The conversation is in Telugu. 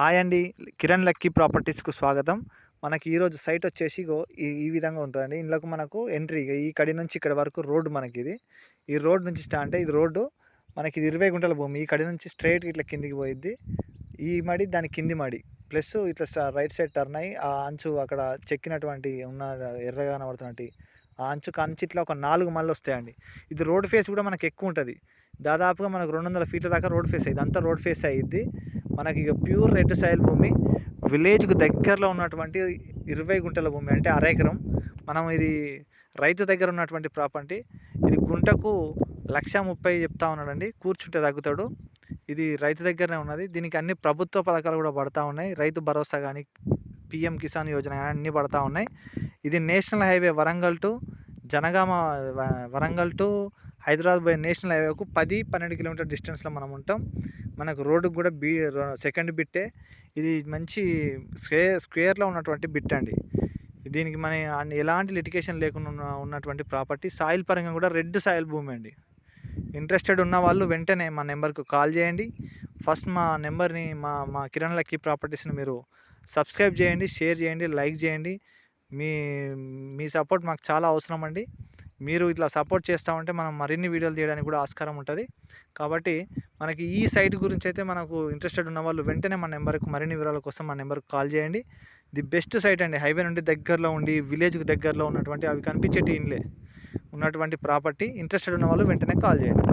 హాయ్ అండి. కిరణ్ లక్కీ ప్రాపర్టీస్కు స్వాగతం. మనకి ఈరోజు సైట్ వచ్చేసి ఈ ఈ విధంగా ఉంటుందండి. ఇందులోకి మనకు ఎంట్రీ ఈ కడి నుంచి ఇక్కడ వరకు రోడ్డు మనకి ఇది ఈ రోడ్ నుంచి అంటే ఇది రోడ్డు. మనకి ఇది ఇరవై గుంటల భూమి. ఈ కడి నుంచి స్ట్రైట్ ఇట్లా కిందికి పోయిద్ది. ఈ మడి దాని కింది మడి. ప్లస్ ఇట్లా రైట్ సైడ్ టర్న్ అయ్యి ఆ అంచు అక్కడ చెక్కినటువంటి ఉన్న ఎర్రగా కనబడుతున్నట్టు. ఆ అంచు కంచి ఇట్లా ఒక నాలుగు మళ్ళీ వస్తాయండి. ఇది రోడ్ ఫేస్ కూడా మనకు ఎక్కువ ఉంటుంది. దాదాపుగా మనకు రెండు వందల ఫీట్ల దాకా రోడ్ ఫేస్ అయ్యింది అంతా రోడ్ ఫేస్ అయ్యిద్ది. మనకి ఇక ప్యూర్ రెడ్ సాయిల్ భూమి విలేజ్కు దగ్గరలో ఉన్నటువంటి ఇరవై గుంటల భూమి అంటే అర ఎకరం. మనం ఇది రైతు దగ్గర ఉన్నటువంటి ప్రాపర్టీ. ఇది గుంటకు లక్ష ముప్పై చెప్తా ఉన్నాడండి. కూర్చుంటే తగ్గుతాడు. ఇది రైతు దగ్గరనే ఉన్నది. దీనికి అన్ని ప్రభుత్వ పథకాలు కూడా పడతా ఉన్నాయి. రైతు భరోసా కానీ పిఎం కిసాన్ యోజన కానీ అన్నీ పడతా ఉన్నాయి. ఇది national highway Warangal to Janagama వ- వరంగల్ టు హైదరాబాద్ పోయే నేషనల్ హైవేకు పది పన్నెండు కిలోమీటర్ డిస్టెన్స్లో మనం ఉంటాం. మనకు రోడ్డుకు కూడా బీ సెకండ్ బిట్టే. ఇది మంచి స్క్వేర్ స్క్వేర్లో ఉన్నటువంటి బిట్ అండి. దీనికి మన ఎలాంటి లిటికేషన్ లేకుండా ఉన్నటువంటి ప్రాపర్టీ సాయిల్ పరంగా కూడా రెడ్ సాయిల్ భూమి అండి. ఇంట్రెస్టెడ్ ఉన్న వాళ్ళు వెంటనే మా నెంబర్కు కాల్ చేయండి. ఫస్ట్ మా నెంబర్ని మా మా కిరణ్ లక్కీ ప్రాపర్టీస్ని మీరు సబ్స్క్రైబ్ చేయండి షేర్ చేయండి లైక్ చేయండి. మీ మీ సపోర్ట్ మాకు చాలా అవసరం అండి. మీరు ఇట్లా సపోర్ట్ చేస్తూ ఉంటే మనం మరిన్ని వీడియోలు తీయడానికి కూడా ఆస్కారం ఉంటుంది. కాబట్టి మనకి ఈ సైట్ గురించి అయితే మనకు ఇంట్రెస్టెడ్ ఉన్న వాళ్ళు వెంటనే మన నెంబర్కి మరిన్ని వివరాల కోసం మన నెంబర్కి కాల్ చేయండి. ది బెస్ట్ సైట్ అండి. హైవే నుండి దగ్గరలో ఉండి విలేజ్కి దగ్గరలో ఉన్నటువంటి అవి కనిపించేటి ఇండ్లే ఉన్నటువంటి ప్రాపర్టీ ఇంట్రెస్టెడ్ ఉన్న వాళ్ళు వెంటనే కాల్ చేయండి.